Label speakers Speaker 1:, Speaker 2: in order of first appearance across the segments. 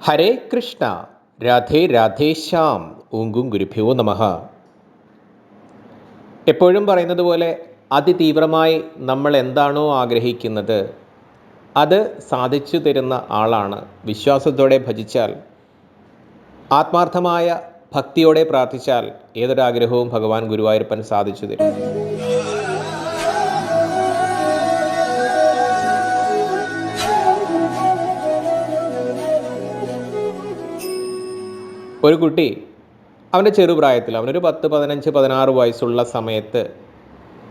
Speaker 1: ഹരേ കൃഷ്ണ രാധേ രാധേശ്യാം ഊങ്കും ഗുരുഭ്യോ നമഃ. എപ്പോഴും പറയുന്നത് പോലെ അതിതീവ്രമായി നമ്മൾ എന്താണോ ആഗ്രഹിക്കുന്നത് അത് സാധിച്ചു തരുന്ന ആളാണ് വിശ്വാസത്തോടെ ഭജിച്ചാൽ ആത്മാർത്ഥമായ ഭക്തിയോടെ പ്രാർത്ഥിച്ചാൽ ഏതൊരാഗ്രഹവും ഭഗവാൻ ഗുരുവായൂരപ്പൻ സാധിച്ചു തരും. ഒരു കുട്ടി അവന്റെ ചെറുപ്രായത്തിൽ അവനൊരു പത്ത് പതിനഞ്ച് പതിനാറ് വയസ്സുള്ള സമയത്ത്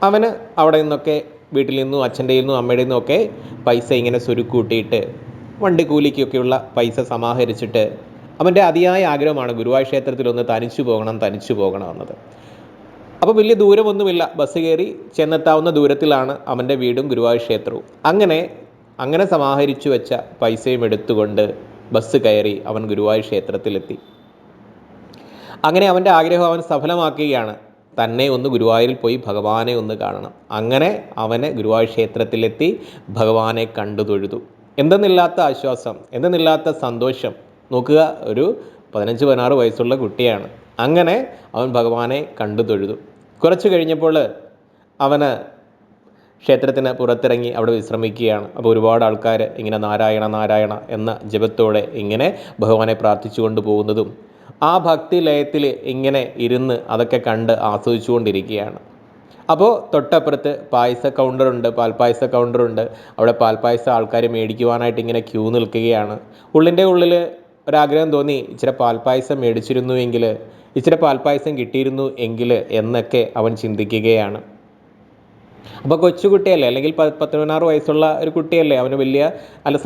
Speaker 1: അവന് അവിടെ നിന്നൊക്കെ വീട്ടിൽ നിന്നും അച്ഛന്റെ നിന്നും അമ്മയുടെ നിന്നും ഒക്കെ പൈസ ഇങ്ങനെ സുരുക്കൂട്ടിയിട്ട് വണ്ടി കൂലിക്കൊക്കെയുള്ള പൈസ സമാഹരിച്ചിട്ട് അവന്റെ അതിയായ ആഗ്രഹമാണ് ഗുരുവായൂർ ക്ഷേത്രത്തിലൊന്ന് തനിച്ചു പോകണം തനിച്ചു പോകണം എന്നത്. അപ്പോൾ വലിയ ദൂരമൊന്നുമില്ല. ബസ് കയറി ചെന്നെത്താവുന്ന ദൂരത്തിലാണ് അവന്റെ വീടും ഗുരുവായൂർ ക്ഷേത്രവും. അങ്ങനെ അങ്ങനെ സമാഹരിച്ചു വെച്ച പൈസയും എടുത്തുകൊണ്ട് ബസ് കയറി അവൻ ഗുരുവായൂർ ക്ഷേത്രത്തിലെത്തി. അങ്ങനെ അവന്റെ ആഗ്രഹം അവൻ സഫലമാക്കുകയാണ്. തന്നെ ഒന്ന് ഗുരുവായൂരിൽ പോയി ഭഗവാനെ ഒന്ന് കാണണം. അങ്ങനെ അവന് ഗുരുവായൂർ ക്ഷേത്രത്തിലെത്തി ഭഗവാനെ കണ്ടു തൊഴുതു. എന്തെന്നില്ലാത്ത ആശ്വാസം എന്തെന്നില്ലാത്ത സന്തോഷം. നോക്കുക ഒരു പതിനഞ്ച് പതിനാറ് വയസ്സുള്ള കുട്ടിയാണ്. അങ്ങനെ അവൻ ഭഗവാനെ കണ്ടു തൊഴുതു. കുറച്ച് കഴിഞ്ഞപ്പോൾ അവന് ക്ഷേത്രത്തിന് പുറത്തിറങ്ങി അവിടെ വിശ്രമിക്കുകയാണ്. അപ്പോൾ ഒരുപാട് ആൾക്കാർ ഇങ്ങനെ നാരായണ നാരായണ എന്ന ജപത്തോടെ ഇങ്ങനെ ഭഗവാനെ പ്രാർത്ഥിച്ചുകൊണ്ട് പോകുന്നതും ആ ഭക്തി ലയത്തിൽ ഇങ്ങനെ ഇരുന്ന് അതൊക്കെ കണ്ട് ആസ്വദിച്ചുകൊണ്ടിരിക്കുകയാണ്. അപ്പോൾ തൊട്ടപ്പുറത്ത് പായസ കൗണ്ടറുണ്ട് പാൽപ്പായസ കൗണ്ടറുണ്ട്. അവിടെ പാൽപ്പായസ ആൾക്കാർ മേടിക്കുവാനായിട്ട് ഇങ്ങനെ ക്യൂ നിൽക്കുകയാണ്. ഉള്ളിന്റെ ഉള്ളിൽ ഒരാഗ്രഹം തോന്നി ഇച്ചിരി പാൽപ്പായസം മേടിച്ചിരുന്നുവെങ്കിൽ ഇച്ചിരി പാൽപ്പായസം കിട്ടിയിരുന്നു എങ്കിൽ എന്നൊക്കെ അവൻ ചിന്തിക്കുകയാണ്. അപ്പോൾ കൊച്ചുകുട്ടിയല്ലേ? അല്ലെങ്കിൽ പതിനാറ് വയസ്സുള്ള ഒരു കുട്ടിയല്ലേ? അവന് വലിയ അല്ല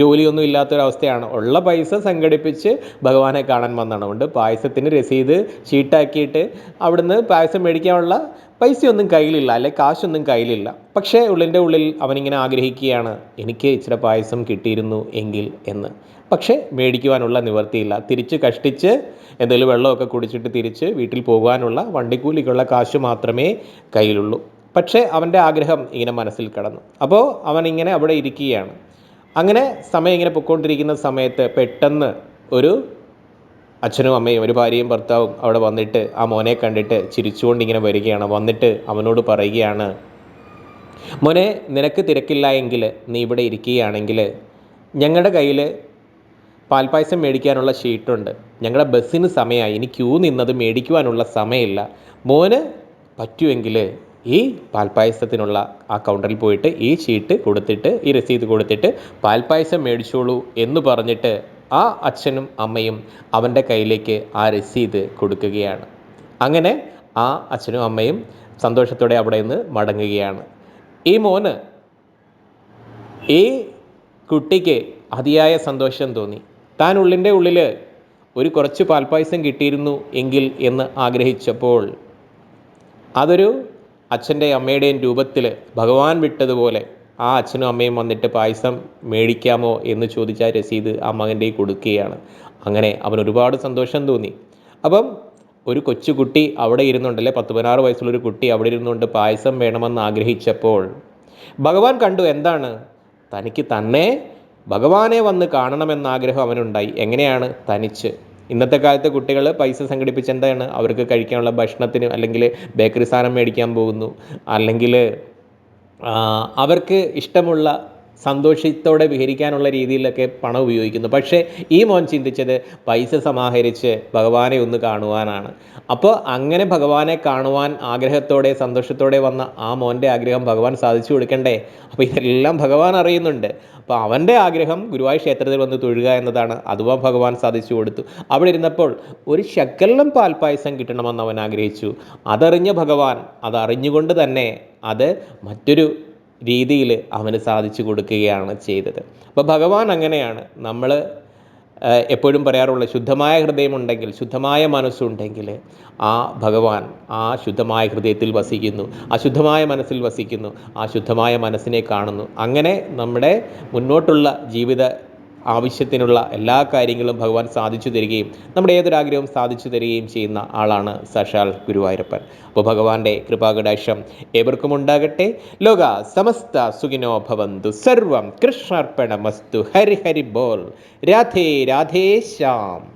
Speaker 1: ജോലിയൊന്നും ഇല്ലാത്തൊരവസ്ഥയാണ് ഉള്ള പൈസ സംഘടിപ്പിച്ച് ഭഗവാനെ കാണാൻ വന്നതാണ്. അതുകൊണ്ട് പായസത്തിന് രസീത് ചീട്ടാക്കിയിട്ട് അവിടുന്ന് പായസം മേടിക്കാനുള്ള പൈസയൊന്നും കയ്യിലില്ല. അല്ലെ കാശൊന്നും കയ്യിലില്ല. പക്ഷേ ഉള്ളിന്റെ ഉള്ളിൽ അവനിങ്ങനെ ആഗ്രഹിക്കുകയാണ്. എനിക്ക് ഇച്ചിരി പായസം കിട്ടിയിരുന്നു എങ്കിൽ എന്ന്. പക്ഷേ മേടിക്കുവാനുള്ള നിവർത്തിയില്ല തിരിച്ച് കഷ്ടിച്ച് എന്തെങ്കിലും വെള്ളമൊക്കെ കുടിച്ചിട്ട് തിരിച്ച് വീട്ടിൽ പോകാനുള്ള വണ്ടിക്കൂലിക്കുള്ള കാശ് മാത്രമേ കയ്യിലുള്ളൂ. പക്ഷേ അവന്റെ ആഗ്രഹം ഇങ്ങനെ മനസ്സിൽ കടന്നു. അപ്പോൾ അവൻ ഇങ്ങനെ അവിടെ ഇരിക്കുകയാണ്. അങ്ങനെ സമയം ഇങ്ങനെ പൊയ്ക്കൊണ്ടിരിക്കുന്ന സമയത്ത് പെട്ടെന്ന് ഒരു അച്ഛനും അമ്മയും ഒരു ഭാര്യയും ഭർത്താവും അവിടെ വന്നിട്ട് ആ മോനെ കണ്ടിട്ട് ചിരിച്ചുകൊണ്ട് ഇങ്ങനെ വരികയാണ്. വന്നിട്ട് അവനോട് പറയുകയാണ് മോനെ നിനക്ക് തിരക്കില്ല എങ്കിൽ നീ ഇവിടെ ഇരിക്കുകയാണെങ്കിൽ ഞങ്ങളുടെ കയ്യിൽ പാൽപ്പായസം മേടിക്കാനുള്ള ഷീട്ടുണ്ട് ഞങ്ങളുടെ ബസ്സിന് സമയമായി. ഇനി ക്യൂ നിന്നത് മേടിക്കുവാനുള്ള സമയമില്ല. മോന് പറ്റുമെങ്കിൽ ഈ പാൽപ്പായസത്തിനുള്ള ആ കൗണ്ടറിൽ പോയിട്ട് ഈ ഷീട്ട് കൊടുത്തിട്ട് ഈ രസീത് കൊടുത്തിട്ട് പാൽപ്പായസം മേടിച്ചോളൂ എന്ന് പറഞ്ഞിട്ട് ആ അച്ഛനും അമ്മയും അവന്റെ കയ്യിലേക്ക് ആ രസീത് കൊടുക്കുകയാണ്. അങ്ങനെ ആ അച്ഛനും അമ്മയും സന്തോഷത്തോടെ അവിടെ നിന്ന് മടങ്ങുകയാണ്. ഈ മോന് ഈ കുട്ടിക്ക് അതിയായ സന്തോഷം തോന്നി. താൻ ഉള്ളിന്റെ ഉള്ളിൽ ഒരു കുറച്ച് പാൽപ്പായസം കിട്ടിയിരുന്നു എങ്കിൽ എന്ന് ആഗ്രഹിച്ചപ്പോൾ അതൊരു അച്ഛന്റെയും അമ്മയുടെയും രൂപത്തിൽ ഭഗവാൻ വിട്ടതുപോലെ ആ അച്ഛനും അമ്മയും വന്നിട്ട് പായസം മേടിക്കാമോ എന്ന് ചോദിച്ച രസീത് ആ മകന്റെ കൊടുക്കുകയാണ്. അങ്ങനെ അവൻ ഒരുപാട് സന്തോഷം തോന്നി. അപ്പം ഒരു കൊച്ചുകുട്ടി അവിടെ ഇരുന്നുണ്ടല്ലേ? പത്ത് പതിനാറ് വയസ്സുള്ളൊരു കുട്ടി അവിടെ ഇരുന്നുകൊണ്ട് പായസം വേണമെന്ന് ആഗ്രഹിച്ചപ്പോൾ ഭഗവാൻ കണ്ടു എന്താണ്? തനിക്ക് തന്നെ ഭഗവാനെ വന്ന് കാണണമെന്ന ആഗ്രഹം അവനുണ്ടായി. എങ്ങനെയാണ്? തനിച്ച് ഇന്നത്തെ കാലത്ത് കുട്ടികൾ പൈസ സംഘടിപ്പിച്ച് എന്താണ് അവർക്ക് കഴിക്കാനുള്ള ഭക്ഷണത്തിന് അല്ലെങ്കിൽ ബേക്കറി സാധനം മേടിക്കാൻ പോകുന്നു. അല്ലെങ്കിൽ അവർക്ക് ഇഷ്ടമുള്ള സന്തോഷത്തോടെ വിഹരിക്കാനുള്ള രീതിയിലൊക്കെ പണം ഉപയോഗിക്കുന്നു. പക്ഷേ ഈ മോൻ ചിന്തിച്ചത് പൈസ സമാഹരിച്ച് ഭഗവാനെ ഒന്ന് കാണുവാനാണ്. അപ്പോൾ അങ്ങനെ ഭഗവാനെ കാണുവാൻ ആഗ്രഹത്തോടെ സന്തോഷത്തോടെ വന്ന ആ മോന്റെ ആഗ്രഹം ഭഗവാൻ സാധിച്ചു കൊടുക്കണ്ടേ? അപ്പോൾ ഇതെല്ലാം ഭഗവാൻ അറിയുന്നുണ്ട്. അപ്പോൾ അവന്റെ ആഗ്രഹം ഗുരുവായൂർ ക്ഷേത്രത്തിൽ വന്ന് തൊഴുക എന്നതാണ്. അതുവാ ഭഗവാൻ സാധിച്ചു കൊടുത്തു. അവിടെ ഇരുന്നപ്പോൾ ഒരു ശക്കലം പാൽപ്പായസം കിട്ടണമെന്ന് അവൻ ആഗ്രഹിച്ചു. അതറിഞ്ഞ ഭഗവാൻ അതറിഞ്ഞുകൊണ്ട് തന്നെ അത് മറ്റൊരു രീതിയിൽ അവന് സാധിച്ചു കൊടുക്കുകയാണ് ചെയ്തത്. അപ്പോൾ ഭഗവാൻ അങ്ങനെയാണ്. നമ്മൾ എപ്പോഴും പറയാറുള്ള ശുദ്ധമായ ഹൃദയമുണ്ടെങ്കിൽ ശുദ്ധമായ മനസ്സുണ്ടെങ്കിൽ ആ ഭഗവാൻ ആ ശുദ്ധമായ ഹൃദയത്തിൽ വസിക്കുന്നു അശുദ്ധമായ മനസ്സിൽ വസിക്കുന്നു ആ ശുദ്ധമായ മനസ്സിനെ കാണുന്നു. അങ്ങനെ നമ്മുടെ മുന്നോട്ടുള്ള ജീവിത ആവശ്യത്തിനുള്ള എല്ലാ കാര്യങ്ങളും ഭഗവാൻ സാധിച്ചു തരികയും നമ്മുടെ ഏതൊരാഗ്രഹവും സാധിച്ചു തരികയും ചെയ്യുന്ന ആളാണ് സശാൽ ഗുരുവായൂരപ്പൻ. അപ്പോൾ ഭഗവാന്റെ കൃപാകടാക്ഷം ഏവർക്കും ഉണ്ടാകട്ടെ. ലോക സമസ്ത സുഖിനോ ഭവന്തു. സർവം കൃഷ്ണാർപ്പണമസ്തു. ഹരി ഹരി ബോൾ. രാധേ രാധേ ശ്യാം.